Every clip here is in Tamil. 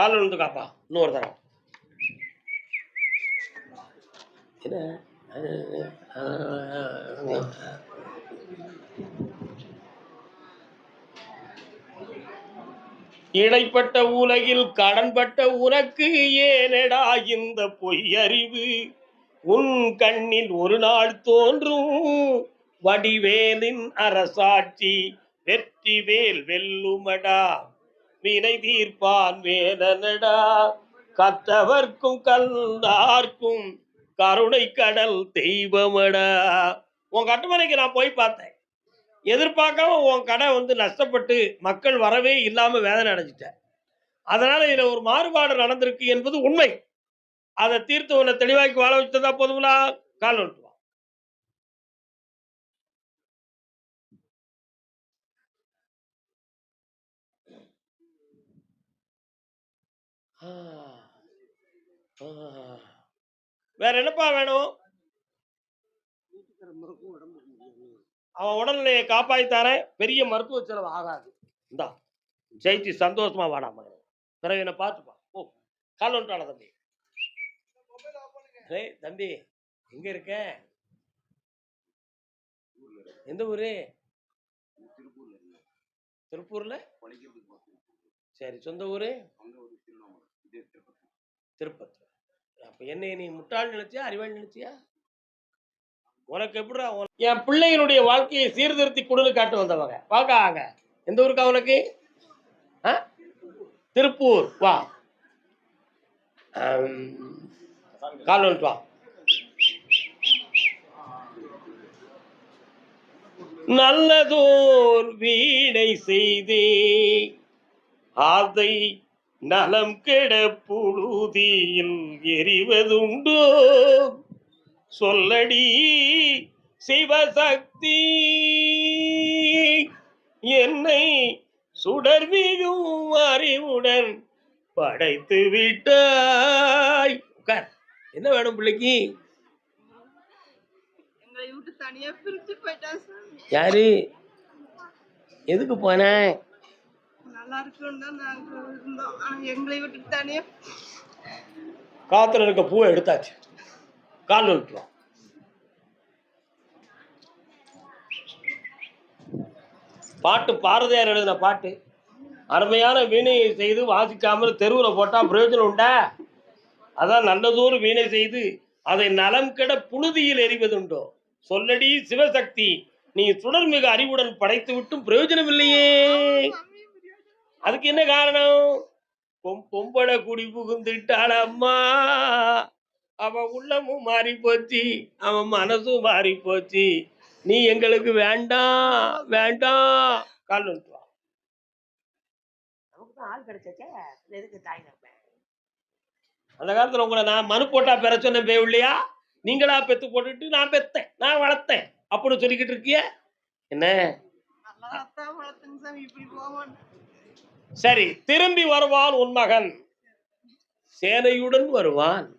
கால் விழுந்து காப்பா. இன்னொரு தரம் என்ன? இடைப்பட்ட உலகில் கடன்பட்ட உனக்கு ஏனடா இந்த பொய்யறிவு? உன் கண்ணில் ஒரு நாள் தோன்றும் வடிவேலின் அரசாட்சி வெற்றி வேல் வெல்லுமடா. வினை தீர்ப்பான் வேதனடா கத்தவர்க்கும் கல்லார்க்கும் கருணை கடல் தெய்வமடா. உன் கட்டுமனைக்கு நான் போய் பார்த்தேன். எதிர்பார்க்காம உன் கடை வந்து நஷ்டப்பட்டு மக்கள் வரவே இல்லாம வேதனை அடைஞ்சிட்டேன். அதனால இதுல ஒரு மாறுபாடு நடந்திருக்கு என்பது உண்மை. அதை தீர்த்து உன்னை தெளிவாக்கி வாழ வச்சதா போதுங்களா? கால் வந்துட்டு வா ஆ. ஆ. வேற என்னப்பா வேணும்? அவன் உடல்நிலையை காப்பாற்றித்தாரேன் பெரிய மருத்துவ செலவு ஆகாது. இந்தா ஜெயிச்சு சந்தோஷமா வாடா மகன். பிறகு என்ன பார்த்துப்பா. ஓ கால் வந்துட்டான தம்பி. ஏய் தம்பி எங்க இருக்க? எந்த ஊரு? திருப்பூர்ல சரி சொந்த ஊரு? திருப்பத்தூர் அப்ப என்னை நீ முட்டாள் நினைச்சியா அறிவாள் நினைச்சியா? உனக்கு எப்படி என் பிள்ளைகளுடைய வாழ்க்கையை சீர்திருத்தி குடலு காட்டு வந்தவங்க. வாங்க எந்த ஊருக்கா உனக்கு? ஆ? திருப்பூர். வா. கால் வந்துட்டு வா. நல்லதோர் வீடை செய்தே ஆதை நலம் கெட புழுதியில் எறிவதுண்டோ சொல்லடி சிவசக்தி என்னை சுடர்மிகும் அறிவுடன் படைத்து விட்டாய். உட்கார். என்ன வேணும் பிள்ளைக்கு? யாரு? எதுக்கு போன? நல்லா இருக்குன்னு தான் நாங்கள் இருந்தோம் ஆனால் எங்களை விட்டுட்டு தானே? காத்துல இருக்க பூவை எடுத்தாச்சு. கால் விட்டுரும் பாட்டு பாரதியார் எழுதின பாட்டு. அருமையான வீணையை செய்து வாசிக்காமல் தெருவில் போட்டால் பிரயோஜனம் உண்டா? அதான் நல்லதோறு வீணை செய்து அதை நலம் கெட புழுதியில் எறிவதுண்டோ சொல்லடி சிவசக்தி நீ சுடர்மிகு அறிவுடன் படைத்து விட்டும் பிரயோஜனம் இல்லையே அதுக்கு என்ன காரணம்? பொம் பொம்பளை குடி புகுந்துட்டாள் அம்மா. அவன் உள்ளமும் மாறி போச்சு அவன் மனசும் மாறி போச்சு நீ எங்களுக்கு வேண்டாம் வேண்டாம் கால் வா நமக்கு தான் ஆள் கிடைச்சாச்சே. எதுக்கு தாய் அந்த காலத்துல உங்களை நான் மனு போட்டா பெற சொன்ன பே இல்லையா நீங்களா பெத்து போட்டுட்டு நான் பெத்தேன் நான் வளர்த்தேன். அப்படின்னு சொல்லிக்கிட்டு இருக்கிய? என்ன? சரி திரும்பி வருவான் உன் மகன். சேனையுடன் வருவான்.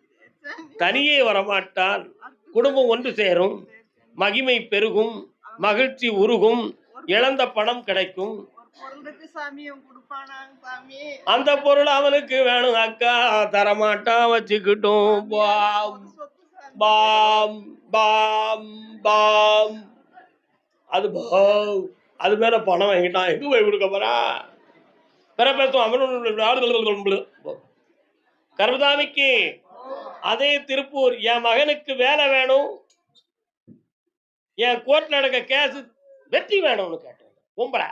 தனியே வரமாட்டான். குடும்பம் ஒன்று சேரும். மகிமை பெருகும். மகிழ்ச்சி உருகும். இழந்த பணம் கிடைக்கும். அந்த பொருள் அவனுக்கு வேணும் அக்கா. தரமாட்டான் வச்சுக்கிட்டும். பாம் பாம் பாம் பாம். அது பாவ் அது மேல பணம் வாங்கிட்டான். எங்க போய் கொடுக்க போறா? பிற பேசும் அவனு கர்மதாமிக்கு அதே திருப்பூர் என் மகனுக்கு வேலை வேணும். என் கோர்ட்ல நடக்க கேஸ் வெற்றி வேணும்னு கேட்டேன். கும்பல.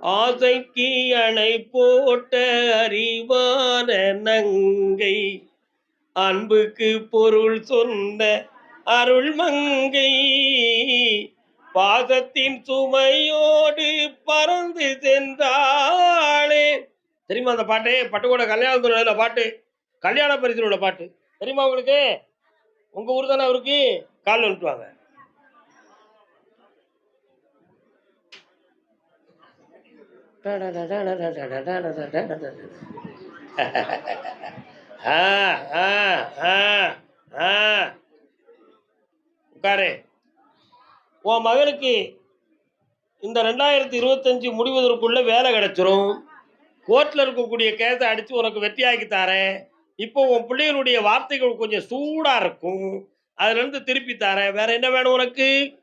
ஆசைக்கு அணை போட்ட அறிவான நங்கை அன்புக்கு பொருள் சொன்ன அருள் மங்கை பாசத்தின் சுமையோடு பறந்து சென்றாளே. தெரியுமா அந்த பாட்டு? பட்டுக்கோட கல்யாணத்துல பாட்டு. கல்யாண பரிசுல உள்ள பாட்டு. தெரியுமா உங்களுக்கு? உங்க ஊர் தானே அவருக்கு? கால் வந்துட்டுவாங்க ஆ ஆ ஆ ஆ. உட்காரு. உன் மகனுக்கு இந்த ரெண்டாயிரத்தி இருபத்தஞ்சு முடிவதற்குள்ள வேலை கிடைச்சிரும். கோர்ட்டில் இருக்கக்கூடிய கேஸை அடித்து உனக்கு வெற்றியாக்கி தரேன். இப்போ உன் பிள்ளைகளுடைய வார்த்தைகள் கொஞ்சம் சூடாக இருக்கும். அதுலேருந்து திருப்பி தரேன். வேற என்ன வேணும் உனக்கு?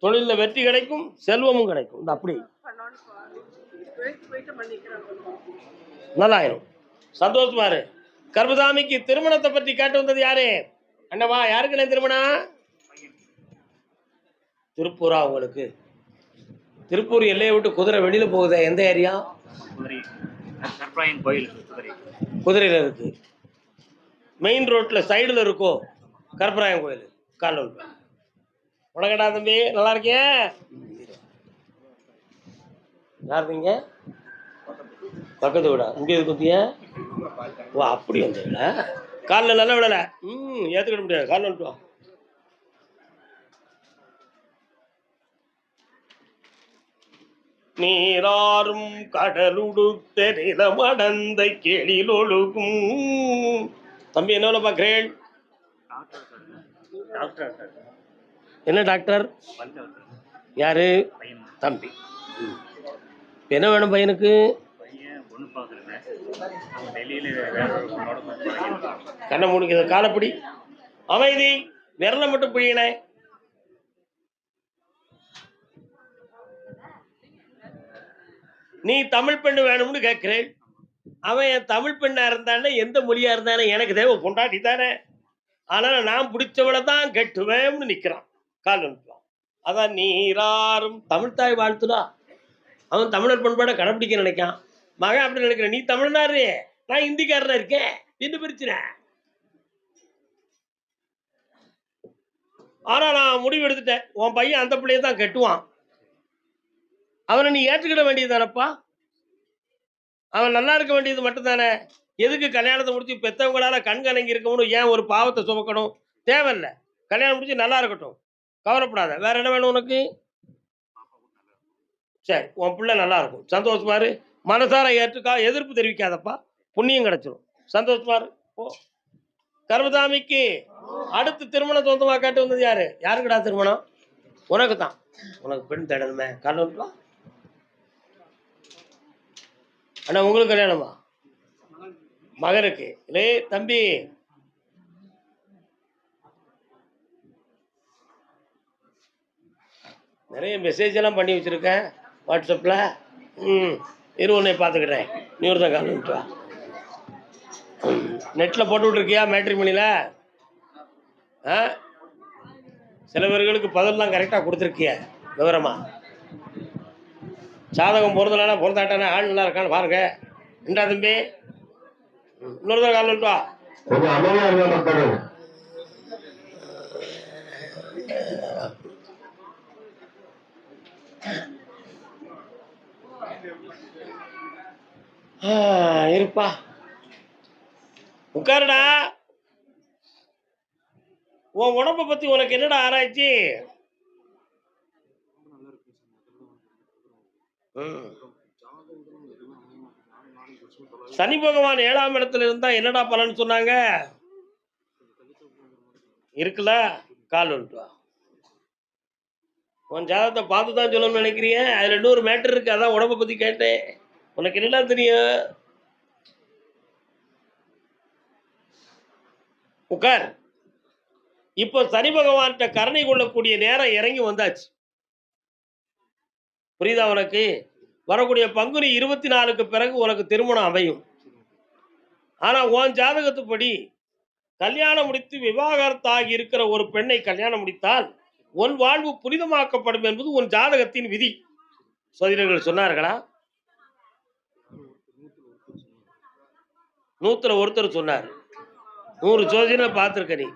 தொழிலில் வெற்றி கிடைக்கும் செல்வமும் கிடைக்கும். இந்த அப்படி. நல்லாயிரும். சந்தோஷமா இரு. கர்மசாமிக்கு திருமணத்தை பற்றி கேட்டு வந்தது யாரு? அண்ணவா யாருக்குண்ணே திருமணம் திருப்பூரா உங்களுக்கு. திருப்பூர் எல்லையை விட்டு குதிரை வெளியில போகுதே? எந்த ஏரியா? கோயில் குதிரை. குதிரையில இருக்கு. மெயின் ரோட்ல சைடுல இருக்கோ கருப்பராயன் கோயில் கால் உனக்கடா தம்பி நல்லா இருக்கியா? யார் நீங்க பக்கத்து வீடா? இங்க இது குத்திய? ஓ அப்படி வந்தீங்களா காலில் நல்லா விடல. ம் ஏற்றுக்கிட முடியாது. காலில் விட்டு வா நீராறும் கடலுடுத்த நிலமடந்த கெளிலொழுகும். தம்பி என்ன பார்க்குறேன் டாக்டர் என்ன டாக்டர்? யாரு? தம்பி. என்ன வேணும் பையனுக்கு? பையன் பொண்ணு பார்க்குறேங்க அவன் டெல்லியில் வேற ஒரு பொண்ணோட கொஞ்சம் கண்ணை முடிக்கிற காலப்படி. அமைதி விரலை மட்டும் பிழியனே நீ தமிழ் பெண்ணு வேணும்னு கேட்கிறேன். அவன் என் தமிழ் பெண்ணா இருந்தானே எந்த மொழியா இருந்தானே எனக்கு தேவை கொண்டாட்டி தானே. அதனால நான் பிடிச்சவளை தான் கட்டுவேன்னு நிக்கிறான். கால் வந்துட்டான் அதான் நீராரும் தமிழ் தாய் வாழ்த்துடா. அவன் தமிழர் பண்பாடை கடைப்பிடிக்க நினைக்கான். மகன் அப்படி நினைக்கிறேன் நீ தமிழ்நாடு நான் இந்திக்காரனா இருக்கேன்? என்ன பிரச்சனை? ஆனா நான் முடிவு எடுத்துட்டேன். உன் பையன் அந்த பிள்ளைய தான் கட்டுவான். அவனை நீ ஏற்றுக்கிட வேண்டியதுதானப்பா? அவன் நல்லா இருக்க வேண்டியது மட்டும்தானே? எதுக்கு கல்யாணத்தை முடிச்சு பெத்தவங்களால கண் கலங்கி இருக்கணும் ஏன் ஒரு பாவத்தை சுமக்கணும்? தேவையில்ல. கல்யாணம் முடிச்சு நல்லா இருக்கட்டும். கவலைப்படாத. வேற என்ன வேணும் உனக்கு? சரி உன் பிள்ளை நல்லா இருக்கும். சந்தோஷமா இரு. மனசார ஏற்றுக்கா எதிர்ப்பு தெரிவிக்காதப்பா. புண்ணியம் கிடைச்சிரும். சந்தோஷமா ஓ கர்மதாமிக்கு அடுத்து திருமணம் சொந்தமாக கேட்டு வந்தது யாரு? யாருக்குடா திருமணம்? உனக்கு தான் உனக்கு பெண் தேடணுமே. காரணம் அண்ணா உங்களுக்கு கல்யாணமா? மகனுக்கு. லே தம்பி. நிறைய மெசேஜ் எல்லாம் பண்ணி வச்சிருக்கேன். வாட்ஸ்அப்பில் ம். இரு உன்னை பார்த்துக்கிறேன் நீ ஒருத்தன் தான் வா. நெட்டில் போட்டு விட்ருக்கியா மேட்ரிமணியில் ஆ? சில பேர்களுக்கு கரெக்டாக கொடுத்துருக்கிய விவரமா? சாதகம் பிறந்தனால பிறந்தாட்டானே ஆள் நல்லா இருக்கான்னு பாருங்க. ரெண்டா தம்பி. ம், இன்னொரு தடவை கால் வா கொஞ்சம் அமைதியா இருங்க மக்கள் ஆ, இருப்பா. உட்காருடா. உன் உடம்ப பத்தி உனக்கு என்னடா ஆராய்ச்சி? ம். சனி பகவான் ஏழாம் இடத்துல இருந்தா என்னடா பலன் சொன்னாங்க? இருக்குல்ல? கால் வந்துட்டு உன் ஜாதகத்தை பார்த்து தான் சொல்லணும்னு நினைக்கிறீங்க? அதுல இன்னொரு மேட்டர் இருக்கு அதான் உடம்ப பத்தி கேட்டேன். உனக்கு என்னடா தெரியும்? உட்கார் இப்போ சனி பகவான்கிட்ட கருணை கொள்ளக்கூடிய நேரம் இறங்கி வந்தாச்சு. புரியுதா உனக்கு? வரக்கூடிய பங்குனி இருபத்தி நாலுக்கு பிறகு உனக்கு திருமணம் அமையும். ஆனா உன் ஜாதகத்துப்படி கல்யாணம் முடித்து விவாகரத்தாகி இருக்கிற ஒரு பெண்ணை கல்யாணம் முடித்தால் உன் வாழ்வு புனிதமாக்கப்படும் என்பது உன் ஜாதகத்தின் விதி. சோதிடர்கள் சொன்னார்களா? நூத்துல ஒருத்தர் சொன்னார். நூறு ஜோதிடம் பார்த்துருக்க நீ.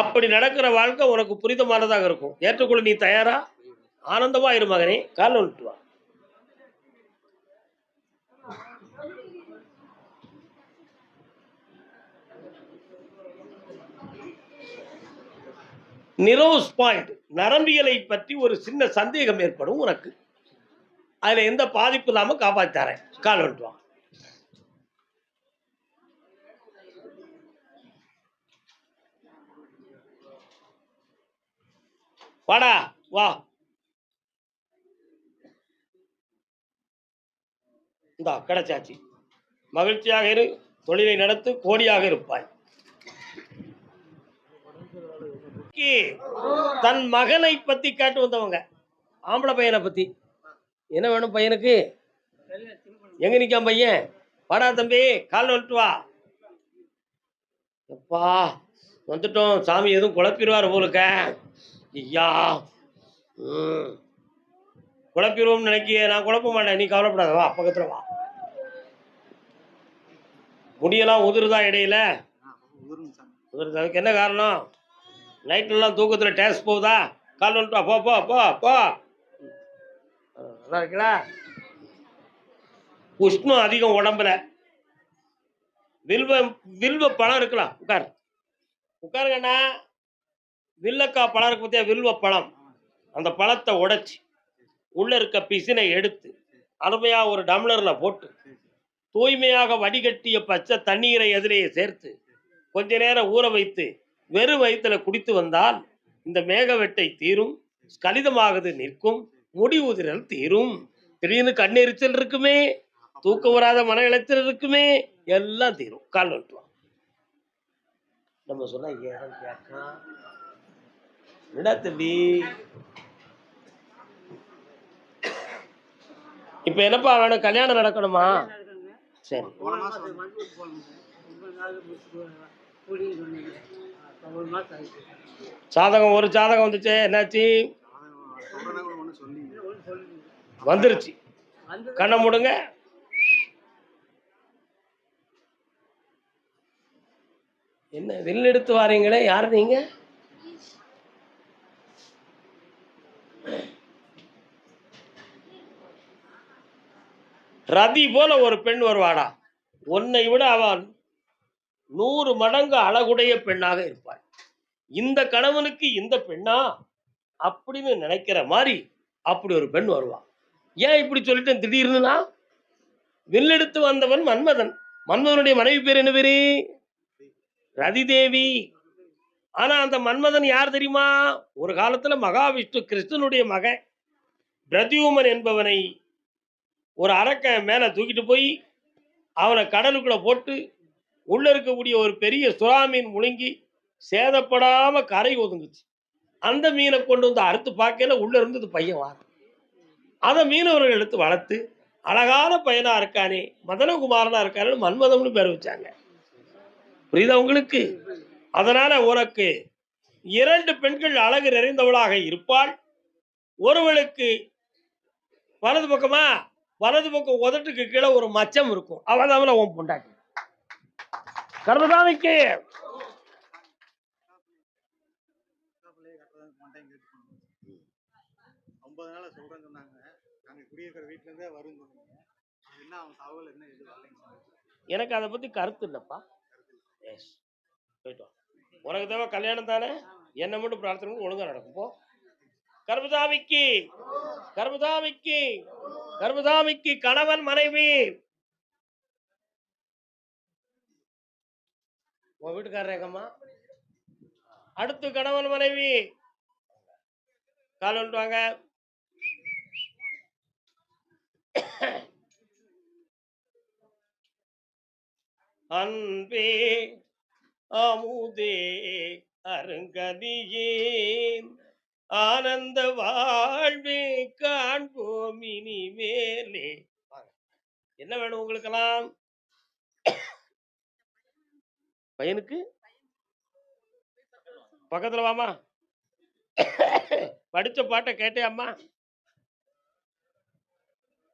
அப்படி நடக்கிற வாழ்க்கை உனக்கு புரிதமானதாக இருக்கும். ஏற்றுக்கொள்ள நீ தயாரா? ஆனந்தமா இரு மகனே. கால் விட்டு வா. நிரோஸ் பாயிண்ட் நரம்பியலை பற்றி ஒரு சின்ன சந்தேகம் ஏற்படும் உனக்கு. அதுல எந்த பாதிப்பு இல்லாம காப்பாத்தி தரேன் கால் விட்டு வாடா வா. இந்தா கிடைச்சாச்சு. மகிழ்ச்சியாக இரு தொழிலை நடத்து கோடியாக இருப்பாய். தன் மகனை பத்தி கேட்டு வந்தவங்க. ஆம்பளை பையனை பத்தி. என்ன வேணும் பையனுக்கு? எங்க நிக்கான் பையன்? வாடா தம்பி கால் வந்துட்டு வா. எப்பா வந்துட்டோம். சாமி எதுவும் குழப்பிடுவார் போலுக்க ஐயா. ம். குழப்பிடுவோம்னு நினைக்கிய நான் குழப்ப மாட்டேன். நீ கவலைப்படாத வா பக்கத்தில் வா. முடியெல்லாம் உதிருதா இடையில? உதிருது. அதுக்கு என்ன காரணம்? நைட்லாம் தூக்கத்தில் டேஸ்ட் போகுதா? கால் வந்துட்டு வா, போ போ போ போ. நல்லா இருக்குல்ல உஷ்ணம் அதிகம் உடம்புல. வில்வ வில்வ பழம் இருக்கலாம். உட்கார். உட்காருங்கண்ணா வில்லக்கா பழம் இருக்கு பார்த்தியா வில்வ பழம். அந்த பழத்தை உடைச்சி உள்ள இருக்க பிசினை எடுத்து அருமையா ஒரு டம்ளர்ல போட்டு தூய்மையாக வடிகட்டிய பச்சை தண்ணீரை எதிரையே சேர்த்து கொஞ்ச நேரம் ஊற வைத்து வெறும் வயிற்றுல குடித்து வந்தால் இந்த மேகவெட்டை தீரும் ஸ்கலிதமாகது நிற்கும். முடி உதிரல் தீரும். திடீர்னு கண்ணெரிச்சல் இருக்குமே தூக்கம் வராத மன இழைச்சல் இருக்குமே எல்லாம் தீரும். கால் வந்துட்டு வா. நம்ம சொன்னா ஏன் கேட்கா. தம்பி? இப்ப என்னப்பா வேணும்? கல்யாணம் நடக்கணுமா? சரி. சாதகம் ஒரு சாதகம் வந்துச்சு என்னாச்சு? வந்துருச்சு. வந்து கண்ணை மூடுங்க. என்ன வில் எடுத்து வாரீங்களே? யார் நீங்க? ரதி போல ஒரு பெண் வருவாடா. உன்னை விட அவன் நூறு மடங்கு அழகுடைய பெண்ணாக இருப்பாள். இந்த கணவனுக்கு இந்த பெண்ணா? அப்படின்னு நினைக்கிற மாதிரி அப்படி ஒரு பெண் வருவா. ஏன் இப்படி சொல்லிட்டேன்? திடீர்னுனா வில்லெடுத்து வந்தவன் மன்மதன். மன்மதனுடைய மனைவி பேர் என்ன பேரு? ரதிதேவி. ஆனா அந்த மன்மதன் யார் தெரியுமா? ஒரு காலத்துல மகாவிஷ்ணு கிருஷ்ணனுடைய மகன். பிரதியுமன் என்பவனை ஒரு அரக்க மேல தூக்கிட்டு போய் அவனை கடலுக்குள்ள போட்டு உள்ள இருக்கக்கூடிய ஒரு பெரிய சுறா மீன் முழுங்கி சேதப்படாம கரை ஒதுங்குச்சு. அந்த மீனை கொண்டு வந்து அறுத்து பார்க்கல உள்ள இருந்து பையன் வார அதை மீனவர்கள் எடுத்து வளர்த்து அழகான பையனாக இருக்கானே மதனகுமாரனா இருக்கானு மன்மதம்னு பேர் வச்சாங்க. புரியுதா உங்களுக்கு? அதனால் உனக்கு இரண்டு பெண்கள் அழகு நிறைந்தவளாக இருப்பாள். ஒருவளுக்கு வலது பக்கமா வலது பக்கம் உதட்டுக்கு கீழே ஒரு மச்சம் இருக்கும். அவன் உன் பொண்டாட்டி. கர்மதாமிக்கு ஐம்பது நாளா சொல்றேன்னு சொன்னாங்க. குடியிருக்கிற வீட்டுல இருந்தே வரும் என்ன தகவல் எனக்கு அதை பத்தி கருத்து இல்லப்பா. எஸ் போயிட்டு வா. உனக்கு தேவை கல்யாணம் தானே? என்ன மட்டும் பிரார்த்தனை பண்ணி ஒழுங்கா நடக்கும். போ. கர்மதாமிக்கு கர்மதாமிக்கு கர்மதாமிக்கு கணவன் மனைவி. உன் வீட்டுக்காரர் எங்கம்மா? அடுத்து கணவன் மனைவி. கால் வந்துட்டு வாங்க. அன்பே அமுதே அருங்கதியேன் ஆனந்த வாழ்வே காண்போம் இனிமேலே. வாங்க. என்ன வேணும் உங்களுக்கெல்லாம்? பையனுக்கு? பக்கத்துல வாமா படிச்ச பாட்டை அம்மா.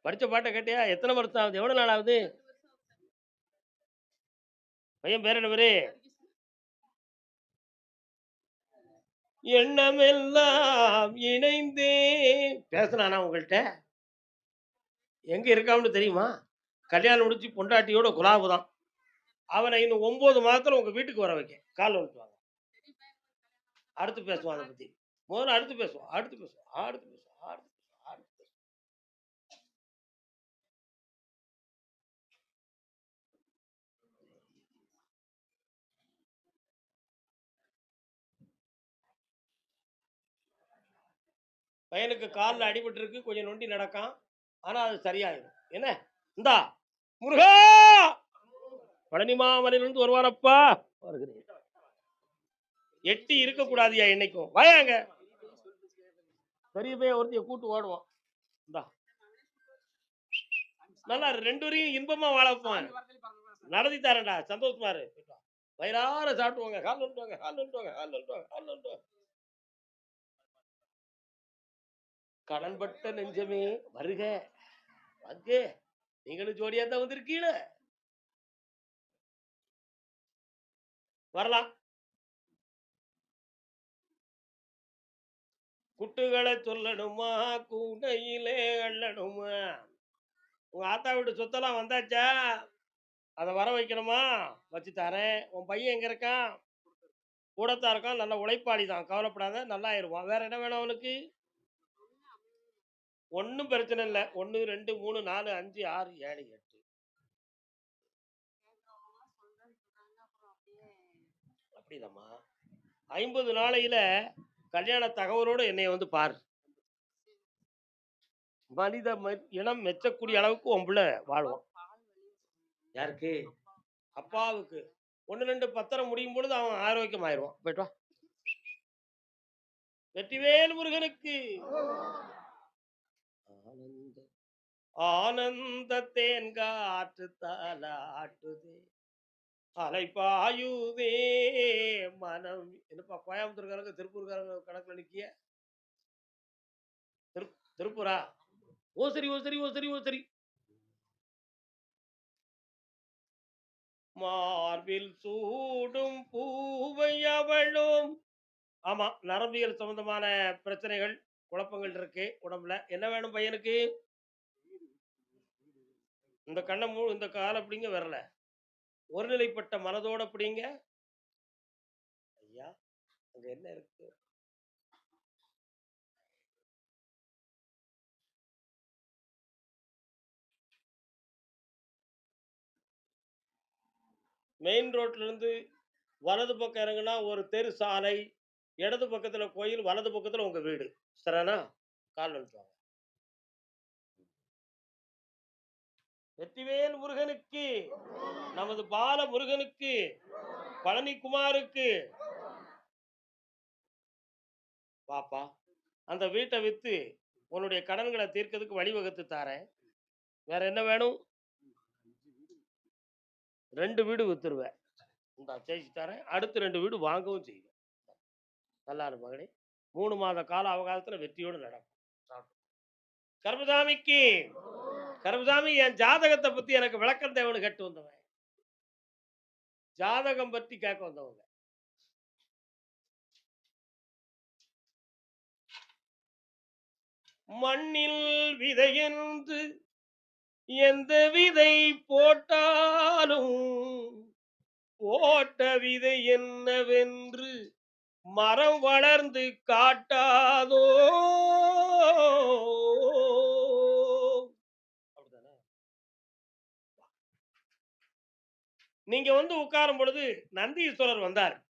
படிச்ச பாட்டை கேட்டியா? எத்தனை வருஷம் ஆகுது? எவ்வளோ நாள் ஆகுது? பையன் பேர் என்ன பேரு? எண்ணமெல்லாம் இணைந்தே. பேசினானா உங்கள்கிட்ட எங்க இருக்கான்னு தெரியுமா? கல்யாணம் முடிச்சு பொண்டாட்டியோட குலாபு தான் அவனை இன்னும் ஒன்பது மாதத்துல உங்க வீட்டுக்கு வர வைக்க கால் வந்துட்டு அடுத்து பேசுவான் அதை பத்தி. முதல்ல அடுத்து பேசுவான் அடுத்து பேசுவோம். அடுத்து பேசுவோம். அடுத்து பேசுவோம். அடுத்து பையனுக்கு காலில் அடிபட்டிருக்கு கொஞ்சம் நொண்டி நடக்கான். ஆனா அது சரியாயிடும். என்ன? இந்தா முருகா! பழனி மாமலையிலிருந்து வருவாரப்பா. வருகிறேன் எட்டி இருக்கக்கூடாதியா என்னைக்கும்? வாயாங்க. பெரிய பையன் ஒருத்தைய கூட்டு ஓடுவான். இந்தா. நல்லா ரெண்டு வரையும் இன்பமா வாழப்பான் நடத்தி தரேன்டா. சந்தோஷமா இரு. வயிறார சாப்பிட்டுவாங்க கால் நொண்டுவாங்க கால் நொண்டுவாங்க கால் நொண்டுவாங்க கால் நொண்டுவாங்க கடன்பட்ட நெஞ்சமே வருக. வாங்க நீங்களும் ஜோடியா தான் வந்திருக்கீங்கள வரலாம். குட்டுகளை சொல்லணுமா? கூடையிலே அள்ளணுமா? உங்க ஆத்தா வீட்டு சொத்தெல்லாம் வந்தாச்சா? அதை வர வைக்கணுமா? வச்சு தரேன். உன் பையன் எங்க இருக்கான்? கூடத்தான் இருக்கான். நல்ல உழைப்பாளி தான் கவலைப்படாத நல்லா ஆயிருவான் வேற என்ன வேணும் அவனுக்கு? ஒன்றும் பிரச்சனை இல்லை. ஒன்று ரெண்டு மூணு நாலு அஞ்சு ஆறு ஏழு எட்டு. அப்படிதாம்மா. ஐம்பது நாளையில கல்யாண தகவலோடு என்னைய வந்து பாரு. மனித இனம் மெச்சக்கூடிய அளவுக்கு உன் பிள்ளை வாழ்வான். யாருக்கு? அப்பாவுக்கு. ஒன்று ரெண்டு பத்திரம் முடியும் பொழுது அவன் ஆரோக்கியம் ஆயிடுவான் போயிட்டு வா. வெற்றிவேல் முருகனுக்கு. ஆனந்த ஆனந்த தேன்காற்று ஆட்டுதே. அலைப்பாயுதே மனம். என்னப்பா கோயம்புத்தூர்காரங்க திருப்பூர்காரங்க கணக்குல நிக்கிய? திரு திருப்பூரா? ஓ சரி ஓ சரி ஓ சரி ஓ சரி மார்பில் சூடும் பூவை அவளும். ஆமா நரம்பியல் சம்பந்தமான பிரச்சனைகள். குழப்பங்கள் இருக்கு உடம்புல. என்ன வேணும் பையனுக்கு? இந்த கண்ணை மூ இந்த கால் அப்படிங்க வரல. ஒருநிலைப்பட்ட மனதோட அப்படிங்க ஐயா அங்க என்ன இருக்கு? மெயின் ரோட்ல இருந்து வலது பக்கம் இறங்குனா ஒரு தெரு சாலை. இடது பக்கத்துல கோயில் வலது பக்கத்துல உங்க வீடு. சரிண்ணா கால் வந்துட்டு வெற்றிவேல் முருகனுக்கு நமது பால முருகனுக்கு பழனி குமாருக்கு பாப்பா அந்த வீட்டை வித்து உன்னுடைய கடன்களை தீர்க்கிறதுக்கு வழிவகுத்து தாரேன். வேற என்ன வேணும்? ரெண்டு வீடு வித்துருவேன். இந்த ஜெயிச்சு தரேன். அடுத்து ரெண்டு வீடு வாங்கவும் செய்வேன். நல்லா மகனே. மூணு மாத கால அவகாசத்துல வெற்றியோடு நடக்கும். சாப்பிட்டு. கருமசாமிக்கு கருமசாமி என் ஜாதகத்தை பத்தி எனக்கு விளக்கம் தேவனு கேட்டு வந்தவன். ஜாதகம் பத்தி கேட்க வந்தவங்க. மண்ணில் விதையென்று எந்த விதை போட்டாலும் போட்ட விதை என்னவென்று மரம் வளர்ந்து காட்டாதோ? நீங்க வந்து உட்காரும் பொழுது நந்தீஸ்வரர் வந்தார்.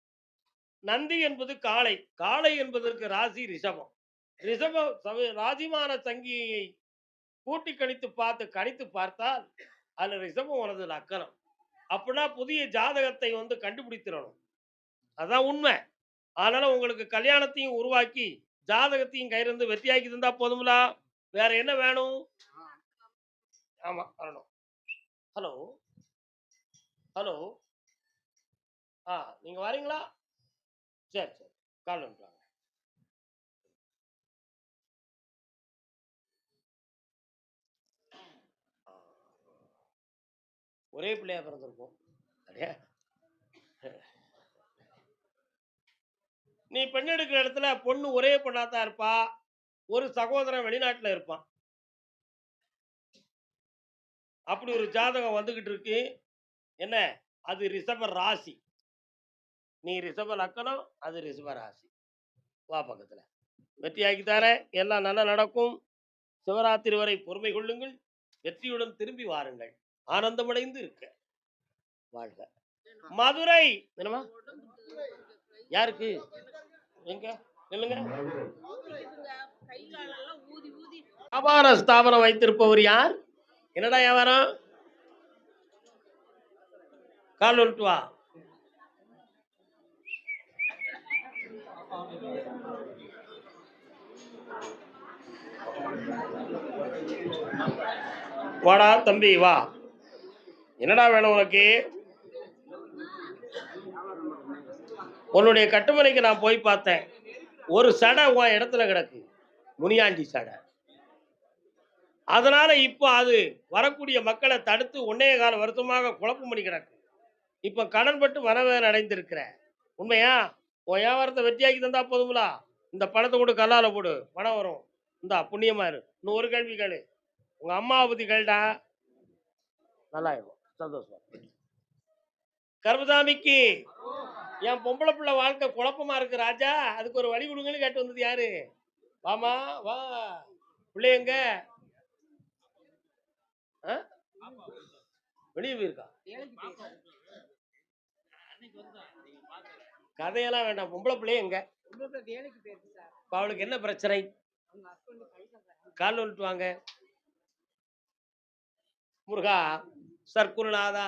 நந்தி என்பது காளை. காளை என்பதற்கு ராசி ரிஷபம். ரிஷபம் ராஜிமான சங்கியை கூட்டி கணித்து பார்த்து கணித்து பார்த்தால் அதுல ரிஷபம் உனது லக்கணம் அப்படின்னா புதிய ஜாதகத்தை வந்து கண்டுபிடித்திடணும். அதான் உண்மை. அதனால உங்களுக்கு கல்யாணத்தையும் உருவாக்கி ஜாதகத்தையும் கையிலிருந்து வெற்றியாக்கி தந்தா போதுங்களா வேற என்ன வேணும்? ஆமா வரணும். ஹலோ ஹலோ ஆ நீங்க வரீங்களா? சரி சரி. கால் வந்துட்டாங்க ஒரே பிள்ளையா பிறந்திருக்கும் அப்படியே நீ பெண் எடுக்கிற இடத்துல பொண்ணு ஒரே பொண்ணாத்தான் இருப்பா. ஒரு சகோதரன் வெளிநாட்டுல இருப்பான். அப்படி ஒரு ஜாதகம் வந்துகிட்டு இருக்கு. என்ன? அது ரிஷப ராசி. நீ ரிஷப லக்கணம் அது ரிஷப ராசி. வா பக்கத்துல. வெற்றியாக்கி தரேன் எல்லாம் நல்லா நடக்கும். சிவராத்திரி வரை பொறுமை கொள்ளுங்கள். வெற்றியுடன் திரும்பி வாருங்கள். ஆனந்தமடைந்து இருக்க. வாழ்க. மதுரை! என்னமா யாருக்கு? எங்க? நில்லுங்க. வியாபார ஸ்தாபனம் வைத்திருப்பவர் யார்? என்னடா வியாபாரம்? கால் வந்துட்டு வா. வாடா தம்பி வா. என்னடா வேணும் உனக்கு? உன்னுடைய கட்டுமனைக்கு நான் போய் பார்த்தேன். ஒரு சடை உன் இடத்துல கிடக்கு. முனியாண்டி சடை. அதனால இப்போ அது வரக்கூடிய மக்களை தடுத்து ஒன்னே கால வருஷமாக குழப்பம் பண்ணி கிடக்கு. இப்போ கடன்பட்டு மனவேதனை அடைந்திருக்கிற உண்மையா? உன் வியாபாரத்தை வெற்றியாக்கி தந்தா போதுங்களா இந்த பணத்தை கொண்டு கல்லால போடு பணம் வரும். இந்தா புண்ணியமா இரு. இன்னும் ஒரு கேள்வி கேளு. உங்க அம்மாவை பத்தி கேள்டா. நல்லா இருக்கும். சந்தோஷம். கருமசாமிக்கு என் பொம்பளை பிள்ளை வாழ்க்கை குழப்பமா இருக்கு ராஜா. அதுக்கு ஒரு வழி கொடுங்கன்னு கேட்டு வந்தது யாரு? வாமா வா. பிள்ளைங்க ஆ? வெளியே போயிருக்கா? கதையெல்லாம் வேண்டாம். பொம்பளை பிள்ளைய எங்க? அவளுக்கு என்ன பிரச்சனை? கால் விட்டுவாங்க முருகா சர்க்குருநாதா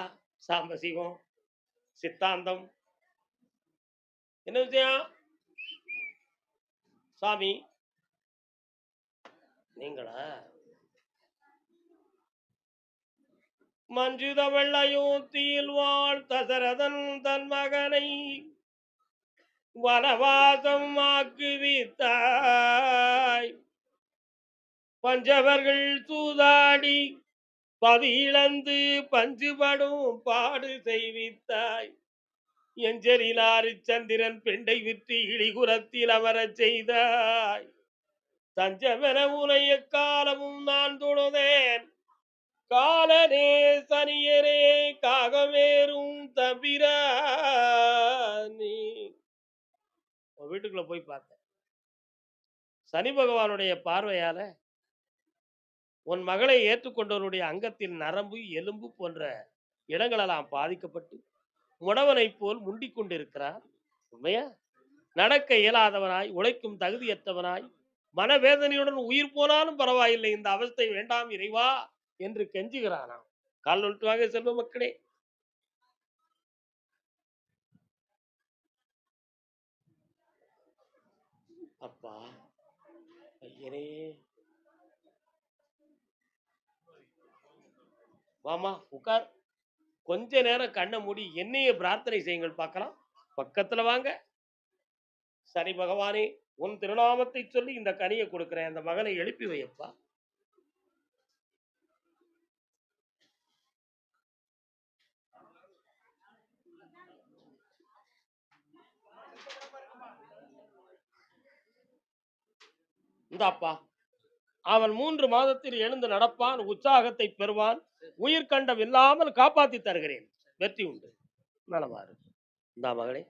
சாம்பசிவம் சித்தாந்தம். என்ன விஷயம்? சாமி நீங்களா? மஞ்சுத வெள்ளையூத்தியில் வாழ் தசரதன் தன் மகனை வனவாசம் ஆக்குவித்தாய் பஞ்சவர்கள் சூதாடி பதி இழந்து பஞ்சுபடும் பாடு செய்வித்தாய். எஞ்சரிலாறு சந்திரன் பெண்டை விற்று இழிகுரத்தில் அமரச் செய்தாய். தஞ்சமென உனைய காலமும் நான் தொழுதேன். காலனே சனியரே காகமேறும் தபிரானே உன் வீட்டுக்குள்ள போய் பார்த்தேன். சனி பகவானுடைய பார்வையால உன் மகளை ஏற்றுக்கொண்டவனுடைய அங்கத்தில் நரம்பு எலும்பு போன்ற இடங்களெல்லாம் பாதிக்கப்பட்டு முடவனைப் போல் முண்டிக் கொண்டிருக்கிறார் உண்மையா? நடக்க இயலாதவனாய் உழைக்கும் தகுதியற்றவனாய் மனவேதனையுடன் உயிர் போனாலும் பரவாயில்லை இந்த அவஸ்தை வேண்டாம் இறைவா என்று கெஞ்சுகிறானாம். கால் நொட்டுவாங்க செல்வ மக்களே. அப்பா ஐயரே வாமா உட்கார். கொஞ்ச நேரம் கண்ணை மூடி என்னைய பிரார்த்தனை செய்யுங்கள் பார்க்கலாம். பக்கத்துல வாங்க. சனி பகவானே உன் திருநாமத்தை சொல்லி இந்த கனியை கொடுக்கிறேன். அந்த மகனை எழுப்பி வையப்பா. இந்தாப்பா. அவன் மூன்று மாதத்தில் எழுந்து நடப்பான் உற்சாகத்தை பெறுவான். உயிர் கண்டம் இல்லாமல் காப்பாத்தி தருகிறேன். வெற்றி உண்டு. நலமாறு. இந்தா மகளே.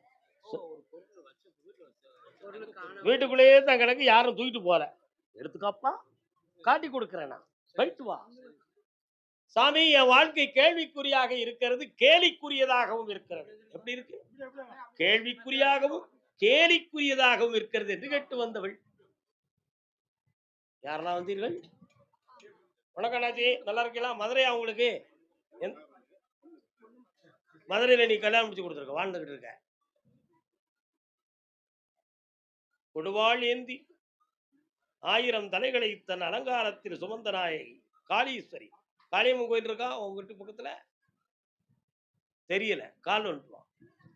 வீட்டுக்குள்ளேயே தான் கிடக்கு. யாரும் தூக்கிட்டு போல எடுத்துக்காப்பா. காட்டி கொடுக்கிறேன் நான். போயிட்டு வா. சாமி என் வாழ்க்கை கேள்விக்குறியாக இருக்கிறது கேலிக்குரியதாகவும் இருக்கிறது. எப்படி இருக்கு? கேள்விக்குறியாகவும் கேலிக்குரியதாகவும் இருக்கிறது என்று கேட்டு வந்தவள். யாரெல்லாம் வந்தீர்கள்? வணக்கம் அண்ணாச்சி. நல்லா இருக்கீங்களா? மதுரையா உங்களுக்கு? மதுரையில் மதுரையில நீ கல்யாணம் முடிச்சு கொடுத்துருக்க வாழ்ந்துகிட்டு இருக்க. கொடுவாள் ஏந்தி ஆயிரம் தலைகளை தன் அலங்காரத்தில் சுமந்த நாயகி காளீஸ்வரி. காளியம்மன் கோயில் இருக்கா? உங்க வீட்டு பக்கத்துல? தெரியல. கால் வந்துட்டுவான்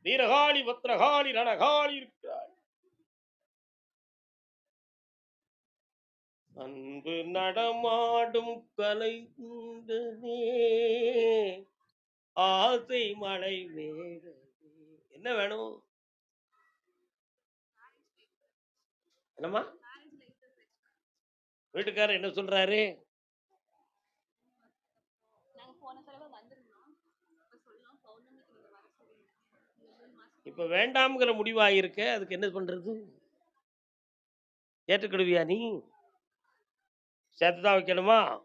வீரகாளி பத்ரகாளி ரணகாளி இருக்கிறாள். அன்பு நடமாடும் கலை உண்டனே ஆசை மழை வேக என்ன வேணும்? என்னம்மா? வீட்டுக்காரர் என்ன சொல்றாரு? இப்ப வேண்டாம்ங்கிற முடிவாயிருக்க. அதுக்கு என்ன பண்றது? ஏற்றுக்கிடுவியா நீ? சேர்த்து தான் வைக்கணுமா?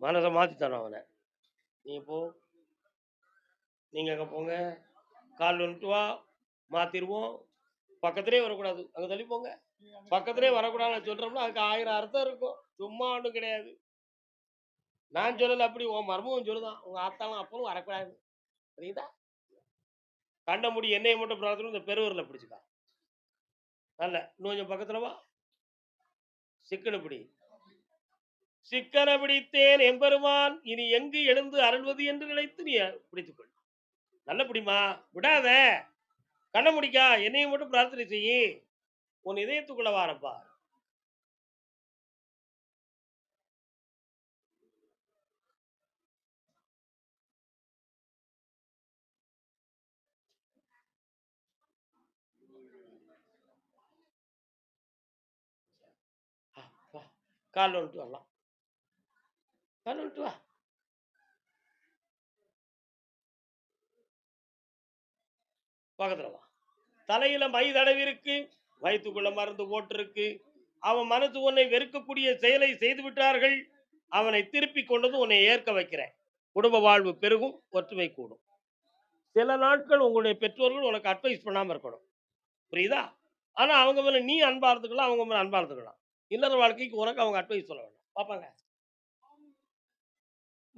மனசை மாத்தி தரணும் அவனை. நீ போ. நீங்க அங்க போங்க. கால் வந்துட்டு வா. மாற்றிடுவோம் பக்கத்துலேயே வரக்கூடாது. அங்க தள்ளி போங்க. பக்கத்துலேயே வரக்கூடாதுன்னு சொல்றோம்னா அதுக்கு ஆயிரம் அர்த்தம் இருக்கும். சும்மா ஒன்றும் கிடையாது. நான் சொல்லல அப்படி உன் மர்மம் சொல்லுதான். உங்க ஆத்தாலும் அப்பவும் வரக்கூடாது. புரியுதா? கண்ட முடி என்னையை மட்டும் பிரார்த்தனை இந்த பெருவரில் பிடிச்சிக்கா. நல்ல இன்னும் கொஞ்சம் பக்கத்துல வா. சிக்கன பிடி சிக்கன பிடித்தேன் எம்பெருமான் இனி எங்கு எழுந்து அருள்வது என்று நினைத்து நீ பிடித்துக்கொள். நல்ல பிடிமா? விடாத. கண்ண முடிக்கா. என்னையும் மட்டும் பிரார்த்தனை செய்யி உன் இதயத்துக்குள்ள வாரப்பா. கால் காலில் வந்துட்டு வரலாம். காலில் வந்துட்டு வா. பக்கத்தில் வா. தலையில மை தடவி இருக்கு. வயிற்றுக்குள்ள மருந்து போட்டிருக்கு. அவன் மனசு உன்னை வெறுக்கக்கூடிய செயலை செய்து விட்டார்கள். அவனை திருப்பி கொண்டது உன்னை ஏற்க வைக்கிறேன். குடும்ப வாழ்வு பெருகும் ஒற்றுமை கூடும். சில நாட்கள் உங்களுடைய பெற்றோர்கள் உனக்கு அட்வைஸ் பண்ணாமல் இருக்கணும். புரியுதா? ஆனா அவங்க மேலே நீ அன்பா இருந்துக்கலாம் அவங்க மேலே அன்பா இருந்துக்கலாம். இல்லற வாழ்க்கைக்கு உனக்கு அவங்க அட்வைஸ் சொல்ல வேண்டாம். பாப்பாங்க.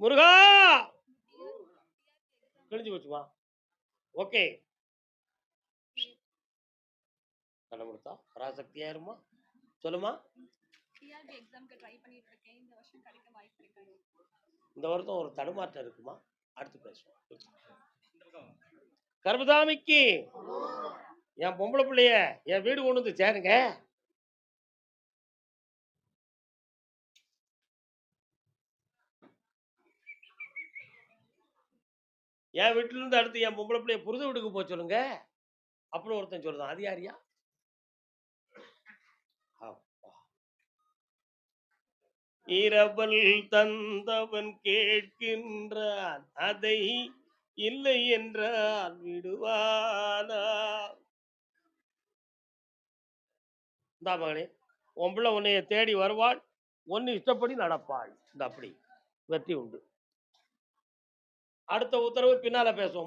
முருகா! கிழிஞ்சு போச்சுமா ஓகே. கண்ண கொடுத்தா பராசக்தியா இருமா? சொல்லுமா? இந்த வருஷம் ஒரு தடுமாற்றம் இருக்குமா? அடுத்து பேசுவோம். கர்மதாமிக்கு என் பொம்பளை பிள்ளைய என் வீடு கொண்டு வந்து சேருங்க. என் வீட்டுல இருந்து அடுத்து என் பொம்பளை பிள்ளைய புரித வீட்டுக்கு போக சொல்லுங்க. அப்படின்னு ஒருத்தன் சொல்லுதான் அது யாரியா அப்பா. இரவல் தந்தவன் கேட்கின்றான். அதை இல்லை என்றால் விடுவானா? இந்தா மகளே உன் பிள்ளை உன்னைய தேடி வருவாள். ஒன்னு இஷ்டப்படி நடப்பாள். இந்த அப்படி. வெற்றி உண்டு. அடுத்த உத்தரவு பின்னால பேசுவோம்.